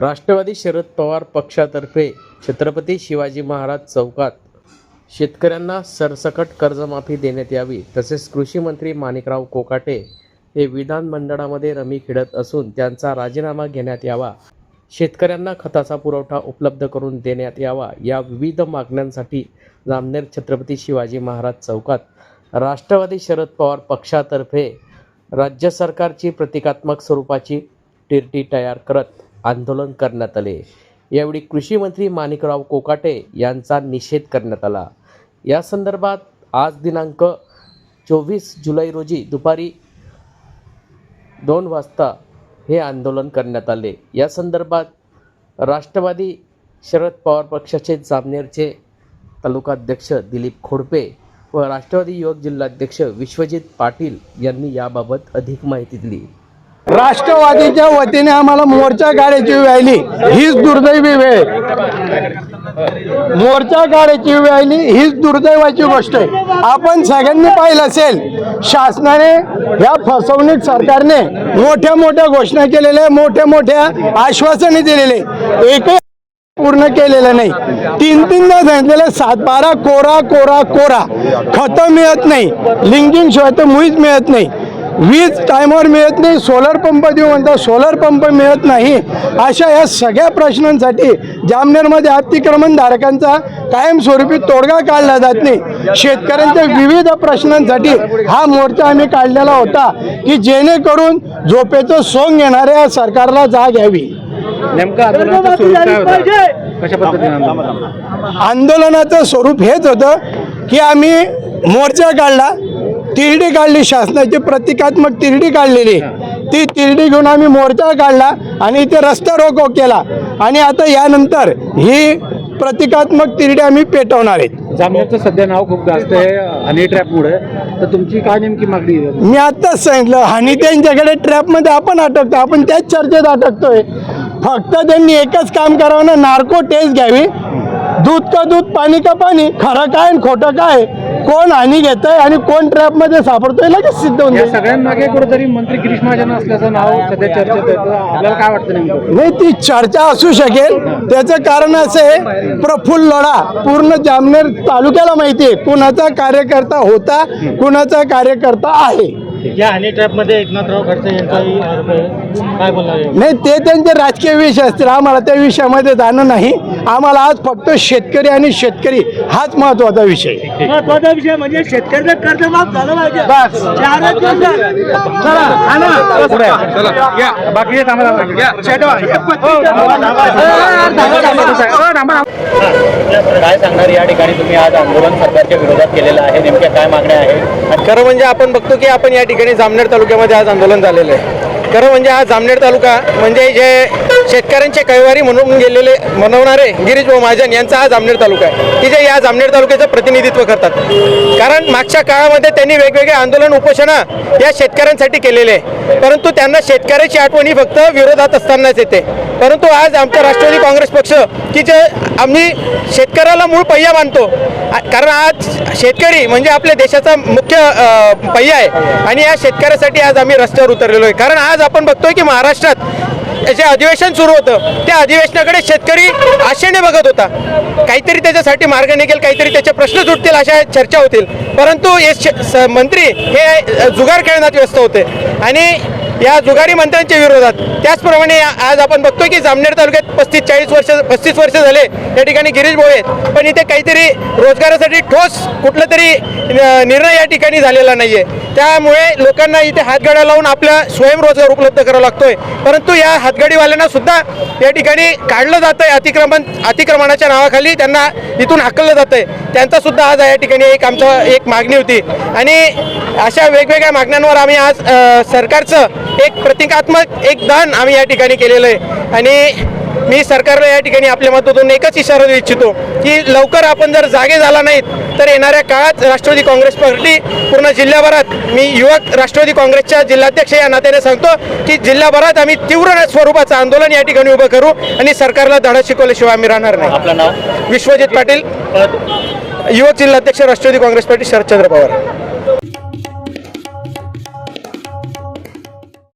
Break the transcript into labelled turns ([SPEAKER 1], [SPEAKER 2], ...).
[SPEAKER 1] राष्ट्रवादी शरद पवार पक्षातर्फे छत्रपती शिवाजी महाराज चौकात शेतकऱ्यांना सरसकट कर्जमाफी देण्यात यावी तसेच कृषी मंत्री माणिकराव कोकाटे हे विधानमंडळामध्ये रमी खेळत असून त्यांचा राजीनामा घेण्यात यावा शेतकऱ्यांना खताचा पुरवठा उपलब्ध करून देण्यात यावा या विविध मागण्यांसाठी जामनेर छत्रपती शिवाजी महाराज चौकात राष्ट्रवादी शरद पवार पक्षातर्फे राज्य सरकारची प्रतिकात्मक स्वरूपाची टिरटी तयार करत आंदोलन करण्यात आले. यावेळी कृषी मंत्री माणिकराव कोकाटे यांचा निषेध करण्यात आला. या संदर्भात आज दिनांक चोवीस जुलै रोजी दुपारी दोन वाजता हे आंदोलन करण्यात आले. या संदर्भात राष्ट्रवादी शरद पवार पक्षाचे जामनेरचे तालुकाध्यक्ष दिलीप खोडपे व राष्ट्रवादी युवक जिल्हाध्यक्ष विश्वजित पाटील यांनी याबाबत अधिक माहिती दिली.
[SPEAKER 2] राष्ट्रवादीच्या वतीने आम्हाला मोर्चा काढायची वेळ आली. हीच दुर्दैवी वेळ. मोर्चा काढायची वेळ आली हीच दुर्दैवाची गोष्ट आहे. आपण सगळ्यांनी पाहिलं असेल शासनाने या फसवणूक सरकारने मोठ्या मोठ्या घोषणा केलेल्या मोठ्या मोठ्या आश्वासने दिलेले. एकही पूर्ण केलेलं नाही. तीन तीनदा सांगितलेलं सात बारा कोरा कोरा कोरा. खतं मिळत नाही. लिंकिंग शिवाय तर मुळीच मिळत नाही. वीज टायमावर मिळत नाही सोलर पंप देऊ म्हणतात सोलर पंप मिळत नाही. अशा या सगळ्या प्रश्नांसाठी जामनेरमध्ये अतिक्रमणधारकांचा कायमस्वरूपी तोडगा काढला जात नाही. शेतकऱ्यांच्या विविध प्रश्नांसाठी हा मोर्चा आम्ही काढलेला होता की जेणेकरून झोपेचं सोंग घेणाऱ्या सरकारला जाग यावी.
[SPEAKER 3] नेमकं आंदोलनाचं स्वरूप काय होतं? कशा पद्धतीने आंदोलन?
[SPEAKER 2] आंदोलनाचं स्वरूप हेच होतं की आम्ही मोर्चा काढला तिरडी काढली शासनाची प्रतिकात्मक तिरडी काढलेली. ती तिरडी घेऊन आम्ही मोर्चा काढला आणि इथे रस्ता रोको केला. आणि आता यानंतर ही प्रतिकात्मक तिरडी आम्ही पेटवणार आहेत
[SPEAKER 3] जामनेरचं सध्या नाव खूप जास्त आहे हनी ट्रॅपमुळे तर तुमची काय नेमकी मागणी आहे?
[SPEAKER 2] मी आत्ताच सांगितलं आणि त्यांच्याकडे ट्रॅपमध्ये आपण अटकतो आपण त्याच चर्चेत अटकतोय. फक्त त्यांनी एकच काम करावं ना नार्को टेस्ट घ्यावी. दूध का दूध पाणी का पाणी खरं काय आणि खोटं काय? कोण हानी घेत आहे आणि कोण ट्रॅपमध्ये सापडतोय लगेच सिद्ध होऊन जाईल.
[SPEAKER 3] सगळ्यांमागे कुठेतरी मंत्री गिरीश महाजन असल्याचं नाव सध्या चर्चेत आहे तर आपल्याला काय वाटतं नेमकं?
[SPEAKER 2] नाही ती चर्चा असू शकेल. त्याचं कारण असं आहे प्रफुल्ल लढा. पूर्ण जामनेर तालुक्याला माहिती आहे कुणाचा कार्यकर्ता होता कुणाचा कार्यकर्ता आहे.
[SPEAKER 3] या हनी ट्रॅपमध्ये एकनाथराव खडसे यांचाही आरोप आहे. काय बोलणार
[SPEAKER 2] नाही ते त्यांचे राजकीय विषय असतील. आम्हाला त्या विषयामध्ये जाणं नाही. आम्हाला आज फक्त शेतकरी आणि शेतकरी हाच महत्त्वाचा विषय.
[SPEAKER 4] महत्त्वाचा विषय म्हणजे शेतकऱ्याचं कर्ज माफ झालं पाहिजे.
[SPEAKER 2] बस.
[SPEAKER 4] चारच दिवसात. चला, ना.
[SPEAKER 3] बाकी काय सांगणार? या ठिकाणी तुम्ही आज आंदोलन सरकारच्या विरोधात केलेलं आहे. नेमक्या काय मागण्या आहे
[SPEAKER 5] खरं म्हणजे आपण बघतो की आपण या ठिकाणी जामनेर तालुक्यामध्ये आज आंदोलन झालेलं आहे. खरं म्हणजे हा जामनेर तालुका म्हणजे जे शेतकऱ्यांचे कैवारी म्हणून गेलेले मनवणारे गिरीश भाऊ महाजन यांचा हा जामनेर तालुका आहे. की जे या जामनेर तालुक्याचं प्रतिनिधित्व करतात. कारण मागच्या काळामध्ये त्यांनी वेगवेगळे आंदोलन उपोषणा या शेतकऱ्यांसाठी केलेले आहे. परंतु त्यांना शेतकऱ्याची आठवणी फक्त विरोधात असतानाच येते. परंतु आज आमचा राष्ट्रवादी काँग्रेस पक्ष की जे आम्ही शेतकऱ्याला मूळ पहिया मानतो कारण आज शेतकरी म्हणजे आपल्या देशाचा मुख्य पहिया आहे. आणि या शेतकऱ्यासाठी आज आम्ही रस्त्यावर उतरलेलो आहे. कारण आज आपण बघतोय की महाराष्ट्रात जे अधिवेशन सुरू होतं त्या अधिवेशनाकडे शेतकरी आशेने बघत होता. काहीतरी त्याच्यासाठी मार्ग निघेल काहीतरी त्याचे प्रश्न सुटतील अशा चर्चा होतील. परंतु हे स- मंत्री हे जुगार खेळण्यात व्यस्त होते. आणि या जुगारी मंत्र्यांच्या विरोधात. त्याचप्रमाणे आज आपण बघतोय की जामनेर तालुक्यात पस्तीस चाळीस वर्ष पस्तीस वर्ष झाले या ठिकाणी गिरीश भाऊ पण इथे काहीतरी रोजगारासाठी ठोस कुठला तरी निर्णय या ठिकाणी झालेला नाही आहे त्यामुळे लोकांना इथे हातगाड्या लावून आपला स्वयंरोजगार उपलब्ध करावा लागतोय. परंतु या हातगाडीवाल्यांना सुद्धा या ठिकाणी काढलं जात आहे अतिक्रमण अतिक्रमणाच्या नावाखाली त्यांना इथून हाकललं जात आहे त्यांचा सुद्धा आज या ठिकाणी एक आमचं एक मागणी होती. आणि अशा वेगवेगळ्या मागण्यांवर आम्ही आज सरकारचं एक प्रतिकात्मक एक दान आम्ही या ठिकाणी केलेलं आहे. आणि मी सरकारला या ठिकाणी आपल्या मतातून एकच इशारा देऊ इच्छितो की लवकर आपण जर जागे झाला नाहीत तर येणाऱ्या काळात राष्ट्रवादी काँग्रेस पार्टी पूर्ण जिल्ह्याभरात मी युवक राष्ट्रवादी काँग्रेसच्या जिल्हाध्यक्ष या नात्याने सांगतो की जिल्ह्याभरात आम्ही तीव्र स्वरूपाचं आंदोलन या ठिकाणी उभं करू आणि सरकारला धडा शिकवल्याशिवाय आम्ही राहणार नाही.
[SPEAKER 3] आपलं नाव?
[SPEAKER 5] विश्वजित पाटील युवक जिल्हाध्यक्ष राष्ट्रवादी काँग्रेस पार्टी शरदचंद्र पवार.